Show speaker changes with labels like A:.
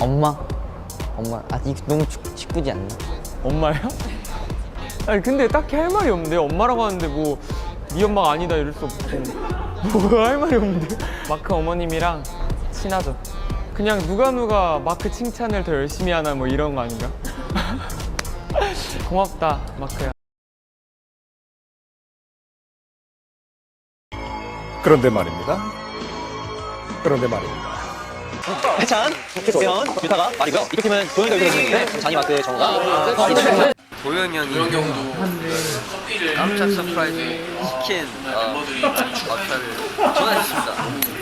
A: 엄마 엄마 아직 너무 직- 직구지 않나?
B: 엄마야? 아니 근데 딱히 할 말이 없는데 엄마라고 하는데 뭐 네 엄마가 아니다 이럴 수 없고 뭐 할 말이 없는데 마크 어머님이랑 친하죠 그냥 누가 누가 마크 칭찬을 더 열심히 하나 뭐 이런 거 아닌가? 고맙다 마크야
C: 그런데 말입니다. 그런데 말입니다.
D: 해찬, 도현, 유타가 말이고요. 이 팀은 도현이가 유타가 진행인데 잔이 마크의 정우가 아, 이쪽에
E: 도현이 형이 이런 경우도 깜짝 서프라이즈 치킨 어, 막사를 전화했습니다.